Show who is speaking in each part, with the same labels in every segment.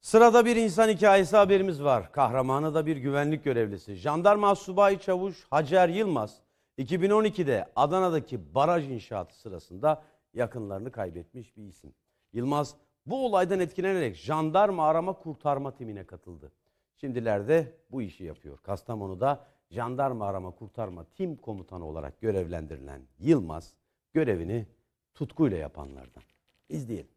Speaker 1: Sırada bir insan hikayesi haberimiz var. Kahramanı da bir güvenlik görevlisi. Jandarma Subay Çavuş Hacer Yılmaz 2012'de Adana'daki baraj inşaatı sırasında yakınlarını kaybetmiş bir isim. Yılmaz bu olaydan etkilenerek jandarma arama kurtarma timine katıldı. Şimdilerde bu işi yapıyor. Kastamonu'da jandarma arama kurtarma tim komutanı olarak görevlendirilen Yılmaz görevini tutkuyla yapanlardan. İzleyelim.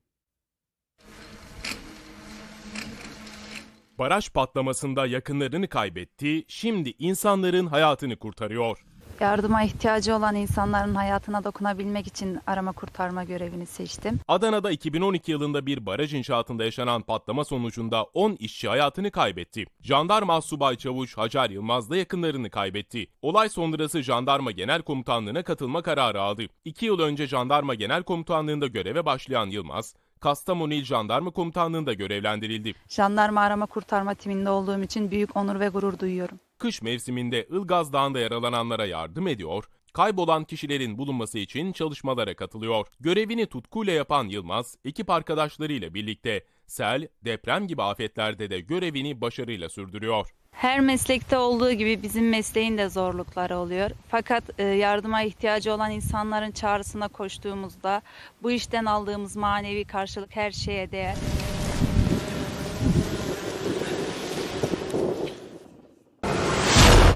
Speaker 2: Baraj patlamasında yakınlarını kaybetti, şimdi insanların hayatını kurtarıyor.
Speaker 3: Yardıma ihtiyacı olan insanların hayatına dokunabilmek için arama kurtarma görevini seçtim.
Speaker 2: Adana'da 2012 yılında bir baraj inşaatında yaşanan patlama sonucunda 10 işçi hayatını kaybetti. Jandarma Subay Çavuş Hacer Yılmaz da yakınlarını kaybetti. Olay sonrası Jandarma Genel Komutanlığı'na katılma kararı aldı. 2 yıl önce Jandarma Genel Komutanlığı'nda göreve başlayan Yılmaz, Kastamonu İl Jandarma Komutanlığı'nda görevlendirildi.
Speaker 3: Jandarma arama kurtarma timinde olduğum için büyük onur ve gurur duyuyorum.
Speaker 2: Kış mevsiminde Ilgaz Dağı'nda yaralananlara yardım ediyor, kaybolan kişilerin bulunması için çalışmalara katılıyor. Görevini tutkuyla yapan Yılmaz, ekip arkadaşlarıyla birlikte sel, deprem gibi afetlerde de görevini başarıyla sürdürüyor.
Speaker 3: Her meslekte olduğu gibi bizim mesleğin de zorlukları oluyor. Fakat e, yardıma ihtiyacı olan insanların çağrısına koştuğumuzda bu işten aldığımız manevi karşılık her şeye değer.